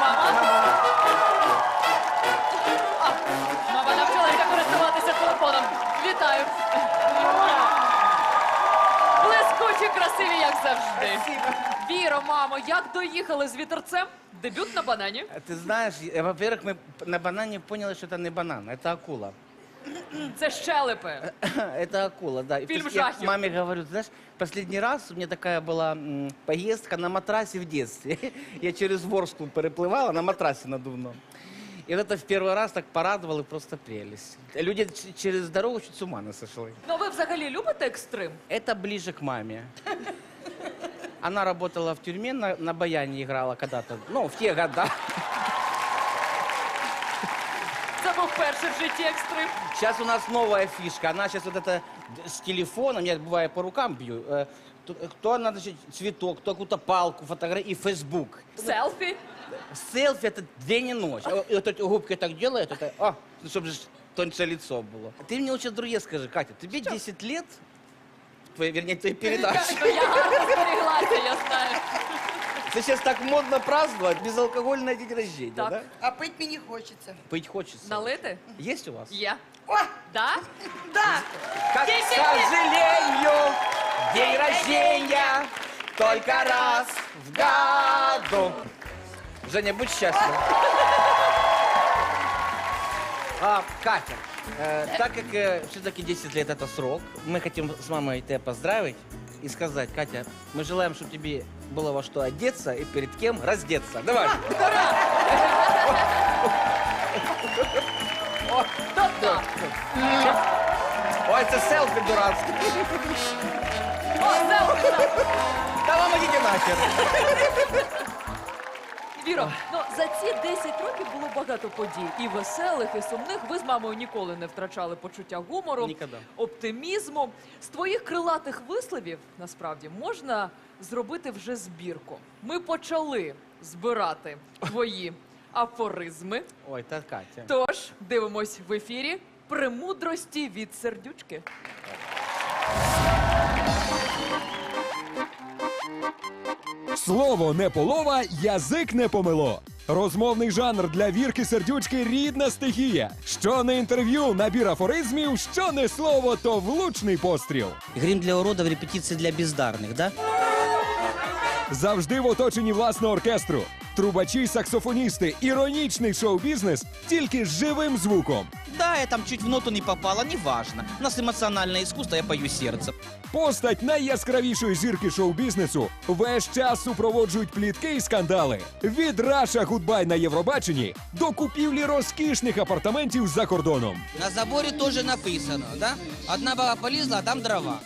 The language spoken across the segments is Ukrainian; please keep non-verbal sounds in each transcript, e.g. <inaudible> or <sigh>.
Мама? А, мама навчилася користуватися телефоном. Вітаю. Блискучі, красиві, як завжди. Віро, мамо, як доїхали з вітерцем? Дебют на банані. Ты знаешь, э, во-первых, мы на банане поняли, что это не банан, это акула. Це щелепи. <coughs> Это акула, да. И Фильм есть я маме говорю, знаешь, последний раз у меня такая была м, поездка на матрасе в детстве. <laughs> Я через Ворску переплывала на матрасе надувном. И вот это в первый раз так порадовало, просто прелесть. Люди ч- через дорогу чуть с ума не сошли. Ну ви взагалі любите екстрим? Это ближе к маме. Она работала в тюрьме, на, на баяне играла когда-то, ну, в те года. Це був перший в житті екстрим. Сейчас у нас новая фишка. Она сейчас вот это д- с телефоном, я бывает по рукам бью. э, то- Кто она, значит, цветок, кто какую-то палку, фотографию и Фейсбук. Селфі. Селфи это день и ночь. А И вот эти губки так делает, это, а, ну, чтобы же тоньше лицо было. Ты мне лучше другие скажи, Катя, тебе 10 лет, твоей, вернее, твоей передачи. Ну, я гарно зберіглася, я знаю. Ты сейчас так модно праздновать безалкогольное день рождения, Так. да? А пить мені хочеться. Пить хочется. Налити? Есть у вас? Є. О, Да? да. Как, к сожалению, день рождения только раз в году. Женя, будь счастлив. А, Катя, э, так как все-таки 10 лет это срок, мы хотим с мамой тебя поздравить и сказать, Катя, мы желаем, чтобы тебе было во что одеться и перед кем раздеться. Давай. Ой, это селфи дурацкий. о, селфі, так. Да вам идите нахер. Віро, ну за ці 10 років було багато подій. І веселих, і сумних. Ви з мамою ніколи не втрачали почуття гумору, Ніколи. оптимізму. З твоїх крилатих висловів насправді можна зробити вже збірку. Ми почали збирати твої афоризми. Ой, это Катя. Тож дивимось в ефірі премудрості від сердючки. Слово не полова, язик не помило. Розмовний жанр для вірки сердючки рідна стихія. Що не інтерв'ю, набір афоризмів, що не слово, то влучний постріл. Грім для уродов, репетиції для бездарних, да? Завжди в оточенні власного оркестру. Трубачі, саксофоністи, іронічний шоу-бізнес тільки з живим звуком. Да, я там чуть в ноту не попала, неважно. У нас эмоциональное искусство, я пою сердцем. Постать найяскравішої зірки шоу-бізнесу весь час супроводжують плітки і скандали. Від Раша Гудбай на Євробаченні до купівлі розкішних апартаментів за кордоном. На заборе тоже написано, да? Одна баба полезла, а там дрова.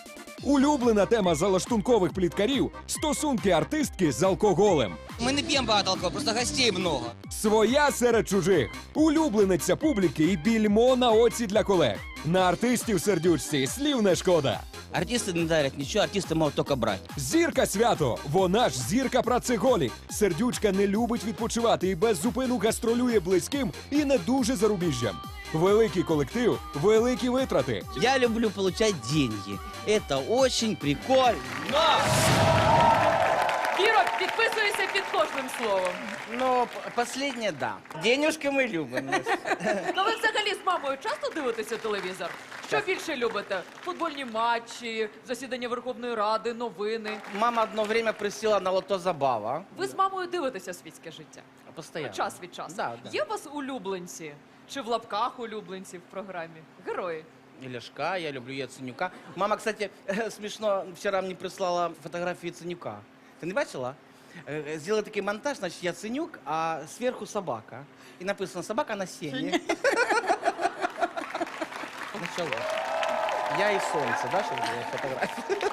Улюблена тема залаштункових пліткарів стосунки артистки з алкоголем. Мы не пьем багато алкоголя, просто гостей много. Своя серед чужих. Улюблениця публіки і більмо на оці для колег. На артистів сердючці слів не шкода. Артисты не дарят ничего, артисты могут только брать. Зірка свято, вона ж зірка працеголік. Сердючка не любить відпочивати і без зупину гастролює близьким і не дуже зарубіжжям. Великий колектив, великі витрати. Я люблю получать деньги. Это очень прикольно. Віро, підписуйся під кожним словом. П- последнее, да. Денежки мы любим. <laughs> Ну ви взагалі з мамою часто дивитеся телевізор? Що більше любите? Футбольні матчі, засідання Верховної Ради, новини. Мама одно время присела на лото забава. Ви з мамою дивитеся світське життя? Постоянно. Час від часу. Да, да. Є у вас улюбленці? Чи в лапках улюбленці в програмі? Герої. И Ляшка, я люблю Яценюка. Мама, кстати, <laughs> смешно, вчера мне прислала фотографию Яценюка. Ты не бачила? Э, Сделала такой монтаж, значит, Яценюк, а сверху собака. И написано «собака на сене». Началось. <laughs> Я и солнце, да, сейчас была фотография? <laughs>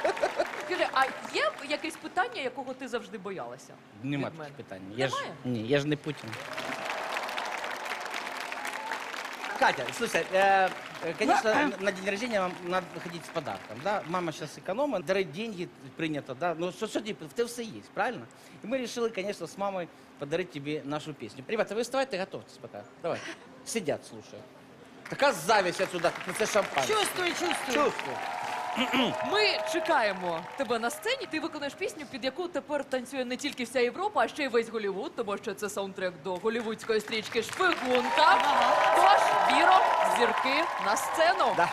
Скажи, а є якесь питання, якого ти завжди боялася? Нема від мене? таких питань. Я ж, Немає? ні, я ж не Путин. Катя, слушай, э, э, конечно, на день рождения вам надо ходить с подарком, да? Мама сейчас экономит, дарить деньги принято, да? Ну что, что типа, в тебе все есть, правильно? И мы решили, конечно, с мамой подарить тебе нашу песню. Ребята, вы вставайте, готовьтесь пока. Давай. Сидят, слушают. Такая зависть отсюда, это шампанское. Чувствую, чувствую. Чувствую. <clears throat> Ми чекаємо тебе на сцені. Ти виконаєш пісню, під яку тепер танцює не тільки вся Європа, а ще й весь Голівуд, тому що це саундтрек до голівудської стрічки Шпигунка. Тож, зірки на сцену. Да.